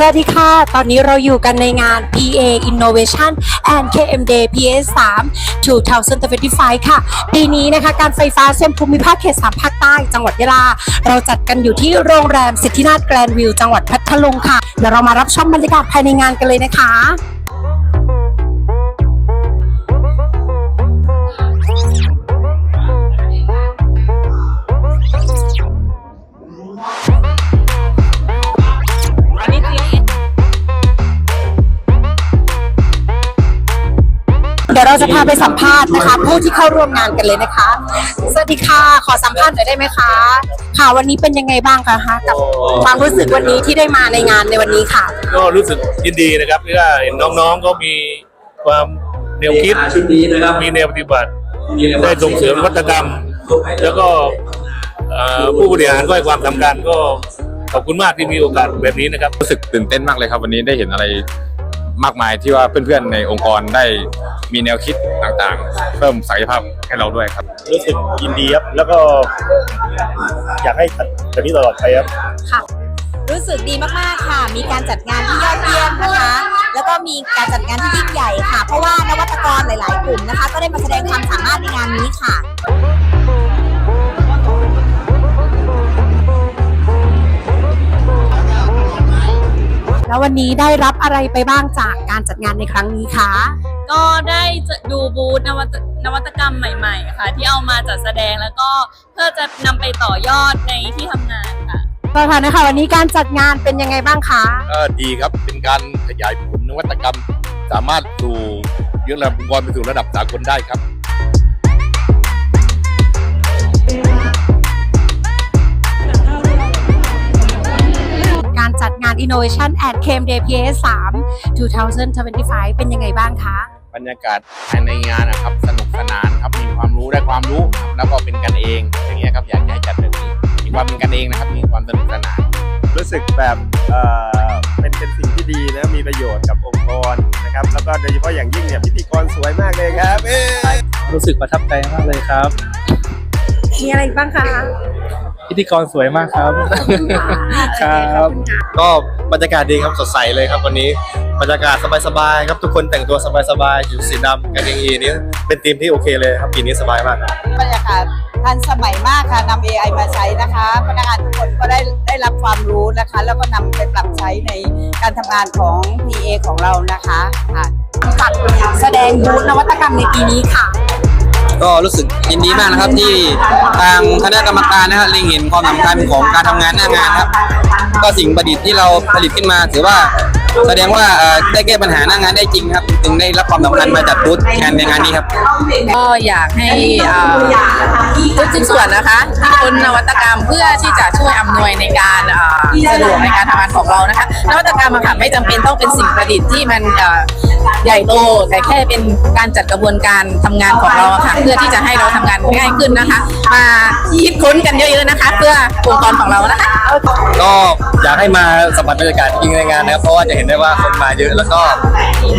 สวัสดีค่ะ ตอนนี้เราอยู่กันในงาน PA Innovation and KMD PA 3 2025 ค่ะ ปีนี้นะคะการไฟฟ้าส่วนภูมิภาคเขตสามภาคใต้จังหวัดยะลา เราจัดกันอยู่ที่โรงแรมสิทธินาถแกรนด์วิวจังหวัดพัทลุงค่ะ เดี๋ยวเรามารับชมบรรยากาศภายในงานกันเลยนะคะ เดี๋ยวเราจะพาไปสัมภาษณ์นะคะ ผู้ที่เข้าร่วมงานกันเลยนะคะ สวัสดีค่ะขอสัมภาษณ์หน่อยได้ไหมคะ ค่ะวันนี้เป็นยังไงบ้างคะกับความรู้สึกวันนี้ที่ได้มาในงานในวันนี้ค่ะ ก็รู้สึกยินดีนะครับที่ว่าเห็นน้องๆก็มีความแนวคิดชุดนี้นะครับมีแนวปฏิบัติ ได้ส่งเสริมนวัตกรรม แล้วก็เอ่อผู้บริหารก็ให้ความสำคัญก็ขอบคุณมากที่มีโอกาสแบบนี้นะครับรู้สึกตื่นเต้นมากเลยครับ วันนี้ได้เห็นอะไร มากมายที่ว่าเพื่อนๆในองค์กรได้มีแนวคิดต่างๆ เพิ่มศักยภาพให้เราด้วยครับ รู้สึกยินดีครับ แล้วก็อยากให้จัดแบบนี้ตลอดไปครับรู้สึกดีมากๆค่ะ มีการจัดงานที่ยอดเยี่ยมนะคะ แล้วก็มีการจัดงานที่ยิ่งใหญ่ค่ะ เพราะว่านวัตกรหลาย ๆ กลุ่มนะคะ ก็ได้มาแสดงความสามารถในงานนี้ค่ะ ววันนี้ได้รับอะไรไปบ้างจากการจัดงานในครั้งนี้คะก็ได้จะดูบูธนวัตนวัตกรรมใหม่ ๆ ค่ะ ที่เอามาจัดแสดงแล้วก็เพื่อจะนำไปต่อยอดในที่ทำงานค่ะก็ค่ะนะคะวันนี้การจัดงานเป็นยังไงบ้างคะ ก็ดีครับเป็นการขยายผลนวัตกรรม สามารถสู่ยกระดับองค์กรไปสู่ระดับสากลได้ครับ Innovation at KMD PA 3 2025 เป็นยังไงบ้างคะ บรรยากาศภายในงานนะครับสนุกสนานครับมีความรู้ได้ความรู้ครับแล้วก็เป็นกันเองอย่างเงี้ยครับอยากให้จัดแบบนี้มีความเป็นกันเองนะครับมีความสนุกสนานรู้สึกแบบเอ่อเป็นเป็นสิ่งที่ดีนะมีประโยชน์กับองค์กรนะครับแล้วก็โดยเฉพาะอย่างยิ่งเนี่ยพิธีกรสวยมากเลยครับเอ้ยรู้สึกประทับใจมากเลยครับ มีอะไรอีกบ้างคะ พิธีกรสวยมากครับ ครับ ก็บรรยากาศดีครับสดใสเลยครับวันนี้บรรยากาศสบายๆครับทุกคนแต่งตัวสบายๆอยู่สีดำกันเองอีนี้เป็นทีมที่โอเคเลยครับปีนี้สบายมากครับบรรยากาศทันสมัยมากค่ะนำ AI มาใช้นะคะพนักงานทุกคนก็ได้ได้รับความรู้นะคะ แล้วก็นำไปปรับใช้ในการทำงานของ PA ของเรานะคะค่ะจัดแสดงบูธนวัตกรรมในปีนี้ค่ะ ก็รู้สึกยินดีมากนะครับที่ทางคณะกรรมการนะครับเล็งเห็นความสำคัญของการทำงานหน้างานครับก็สิ่งประดิษฐ์ที่เราผลิตขึ้นมาถือว่าแสดงว่าได้แก้ปัญหาหน้างานได้จริงครับจึงได้รับความสำคัญมาจากบูธงานในงานนี้ครับ ก็อยากให้ทุกชิ้นส่วนนะคะคิดค้นนวัตกรรมเพื่อที่จะช่วยอำนวยในการสะดวกในการทำงานของเรานะคะนวัตกรรมค่ะไม่จำเป็นต้องเป็นสิ่งประดิษฐ์ที่มันใหญ่โตแต่แค่เป็นการจัดกระบวนการทำงานของเราค่ะพื่อที่จะให้เราทำงานง่ายขึ้นนะคะ มาคิดค้นกันเยอะๆนะคะ เพื่อองค์กรของเรานะคะก็อยากให้มาสัมผัสบรรยากาศจริงในงานนะครับเพราะว่าจะเห็นได้ว่าคนมาเยอะแล้วก็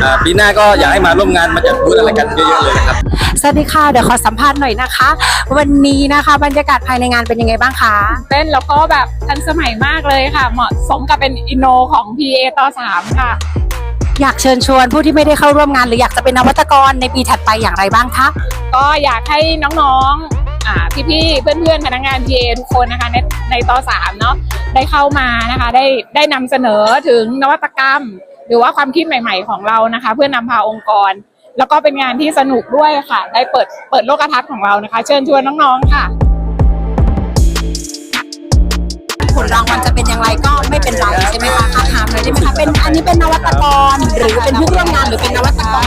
อ่าปีหน้าก็อยากให้มาร่วมงานมาจัดบูธอะไรกันเยอะๆเลยนะครับสวัสดีค่ะเดี๋ยวขอสัมภาษณ์หน่อยนะคะ วันนี้นะคะบรรยากาศภายในงานเป็นยังไงบ้างคะเต้นแล้วก็แบบทันสมัยมากเลยค่ะ เหมาะสมกับเป็นอินโนของ PA ต่อ3ค่ะ อยากเชิญชวนผู้ที่ไม่ได้เข้าร่วมงาน หรืออยากจะเป็นนวัตกรในปีถัดไปอย่างไรบ้างคะ ก็อยากให้น้องๆอ่าพี่ๆเพื่อนๆพนักงาน PA ทุกคนนะคะในในต่อ3เนาะได้เข้ามานะคะได้ได้นำเสนอถึงนวัตกรรม หรือว่าความคิดใหม่ ๆ ของเรานะคะ เพื่อนำพาองค์กร แล้วก็เป็นงานที่สนุกด้วยค่ะ ได้เปิดเปิดโลกทัศน์ของเรานะคะ เชิญชวนน้องๆค่ะ ผลรางวัลจะเป็นอย่างไรก็ ไม่เป็นไรใช่ไหมคะถามหน่อยได้ไหมคะเป็นอันนี้เป็นนวัตกรหรือเป็นผู้ร่วมงานหรือเป็นนวัตกร